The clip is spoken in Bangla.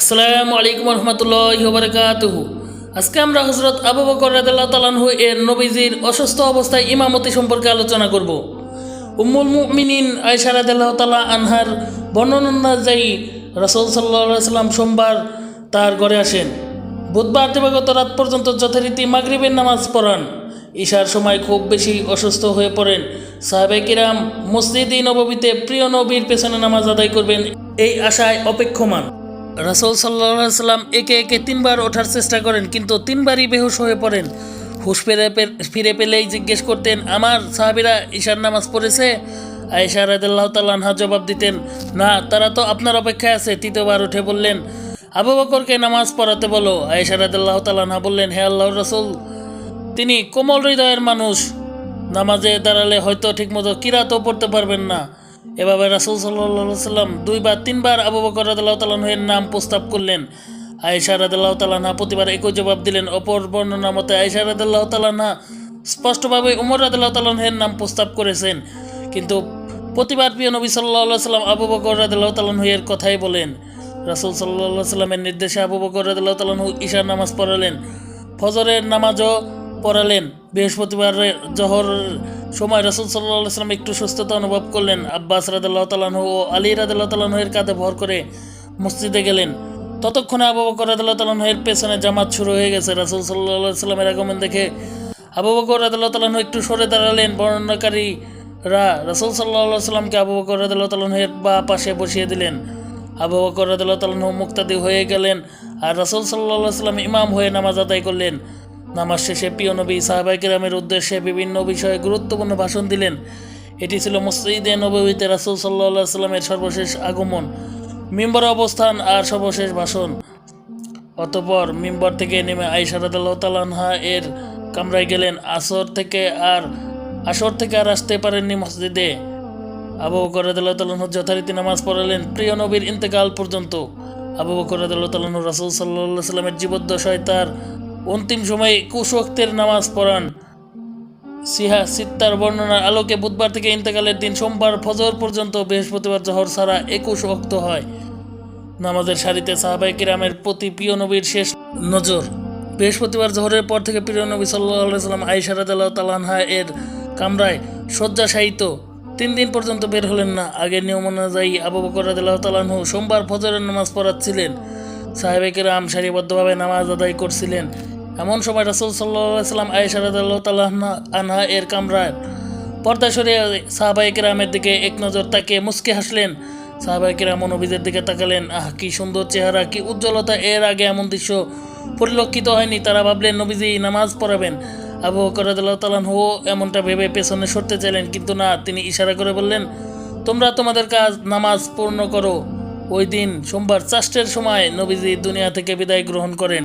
আসসালামু আলাইকুম রহমতুল্লাহ বারকাতুহু আজকে আমরা হজরত আবু বকর রাদিয়াল্লাহু তাআলাহু এর নবীজির অসুস্থ অবস্থায় ইমামতি সম্পর্কে আলোচনা করব। উম্মুল মুমিনিন আয়েশা রাদিয়াল্লাহু তাআলা আনহার বর্ণনা অনুযায়ী রাসূল সাল্লাম সোমবার তার ঘরে আসেন। বুধবার দিবাগত রাত পর্যন্ত যথারীতি মাগরিবের নামাজ পড়ান। ঈশার সময় খুব বেশি অসুস্থ হয়ে পড়েন। সাহাবে কিরাম মসজিদি নববীতে প্রিয় নবীর পেছনে নামাজ আদায় করবেন, এই আশায় অপেক্ষমান। রাসুল সাল্লাহ সাল্লাম একে একে তিনবার ওঠার চেষ্টা করেন, কিন্তু তিনবারই বেহুশ হয়ে পড়েন। হুশ ফিরে ফিরে পেলেই জিজ্ঞেস করতেন, আমার সাহাবিরা ঈশার নামাজ পড়েছে? আয়েশা রাদিল্লাহ তাল্লাহা জবাব দিতেন, না, তারা তো আপনার অপেক্ষায় আছে। তৃতীয়বার উঠে বললেন, আবু বকরকে নামাজ পড়াতে বলো। আয়েশা রাদিল্লাহ তাল্লাহা বললেন, হে আল্লাহ রসুল, তিনি কোমল হৃদয়ের মানুষ। নামাজে দাঁড়ালে হয়তো ঠিকমতো কিরাতও পড়তে পারবেন না। এভাবে রাসুল সাল্লাহ সাল্লাম দুইবার, তিনবার আবু বকর রাদিল্লাহ নাম প্রস্তাব করলেন। আয়েশা রাদিল্লাহ তালাহা প্রতিবার একই জবাব দিলেন। অপর বর্ণনা মতে আয়েশা রাদিল্লাহ তালাহা স্পষ্টভাবে উমর রাদিল্লাহ তালাহের নাম প্রস্তাব করেছেন। কিন্তু প্রতিবার প্রিয় নবী সাল্লাহ সাল্লাম আবু বকর রাদিল্লাহ তালাহের কথাই বলেন। রাসুল সাল্লাহ সাল্লামের নির্দেশে আবু বকর রাদিল্লাহ ঈশার নামাজ পড়ালেন, ফজরের নামাজও পড়ালেন। বৃহস্পতিবার জহর সময় রসুল সাল্লাহ সাল্লাম একটু সুস্থতা অনুভব করলেন। আব্বাস রাদাল্লাহ তালাহু ও আলী রাদাল্লাহ তালাহের কাঁধে ভর করে মসজিদে গেলেন। ততক্ষণে আবু বকর রাদাল্লাহ তালাহের পেছনে জামাত শুরু হয়ে গেছে। রাসুল সাল্লাহ সাল্লামের আগমন দেখে আবু বকর রাদাল্লাহ তালাহ একটু সরে দাঁড়ালেন। বর্ণনাকারীরা রসুল সাল্লাহ সাল্লামকে আবু বকর রাদাল্লাহ তালাহের বা পাশে বসিয়ে দিলেন। আবু বকর রাদিয়াল্লাহু তাআলা মুক্তাদি হয়ে গেলেন। আর রাসূল আলাইহি সাল্লাম ইমাম হয়ে নামাজ আদায় করলেন। নামাজ শেষে প্রিয় নবী সাহাবায়ে কেরামের উদ্দেশ্যে বিভিন্ন বিষয়ে গুরুত্বপূর্ণ ভাষণ দিলেন। এটি ছিল মসজিদে নববীতে রাসূল আলাইহি সাল্লামের সর্বশেষ আগমন, মিম্বর অবস্থান আর সর্বশেষ ভাষণ। অতপর মিম্বর থেকে নেমে তাআলা আনহা এর কামরায় গেলেন। আসর থেকে আর, আসর থেকে আর আসতে পারেননি মসজিদে। আবু বকর যথারীতি নামাজ পড়ালেন প্রিয় নবীর ইন্তেকাল পর্যন্ত। আবু বকর রাদিয়াল্লাহু তাআলা রাসূল সাল্লাল্লাহু সাল্লামের জীবদ্দশায় তার অন্তিম সময়ে একুশ ওয়াক্তের নামাজ পড়ান। সিহা সিত্তার বর্ণনার আলোকে বুধবার থেকে ইন্তেকালের দিন সোমবার ফজর পর্যন্ত বৃহস্পতিবার জহর ছাড়া একুশ ওয়াক্ত হয়। নামাজের সারিতে সাহাবাই কিরামের প্রতি প্রিয় নবীর শেষ নজর। বৃহস্পতিবার জহরের পর থেকে প্রিয় নবী সাল্লাহ সাল্লাম আইসার তালানহা এর কামরায় শয্যাশায়িত। তিন দিন পর্যন্ত বের হলেন না। আগের নিয়ম অনুযায়ী আবু বকর রাদিল্লাহ তালানহু সোমবার ফজরের নামাজ পড়াচ্ছিলেন। সাহেবেকেরাম সারিবদ্ধভাবে নামাজ আদায় করছিলেন। এমন সময় রাসুল সাল্লাম আয়েশা রাদিল্লাহ আনহা এর কামরায় পর্দা সরে সাহাবাই কেরামের দিকে এক নজর তাকে মুসকে হাসলেন। সাহাবাই কেরাম নবীদের দিকে তাকালেন, আহ, কি সুন্দর চেহারা, কি উজ্জ্বলতা, এর আগে এমন দৃশ্য পরিলক্ষিত হয়নি। তারা ভাবলেন, নবীজি নামাজ পড়াবেন। আবু করাদুল্লাহ হো এমনটা ভেবে পেছনে সরতে চাইলেন, কিন্তু না, তিনি ইশারা করে বললেন, তোমরা তোমাদের কাজ নামাজ পূর্ণ করো। ওই দিন সোমবার চাষ্টের সময় নবীজি দুনিয়া থেকে বিদায় গ্রহণ করেন।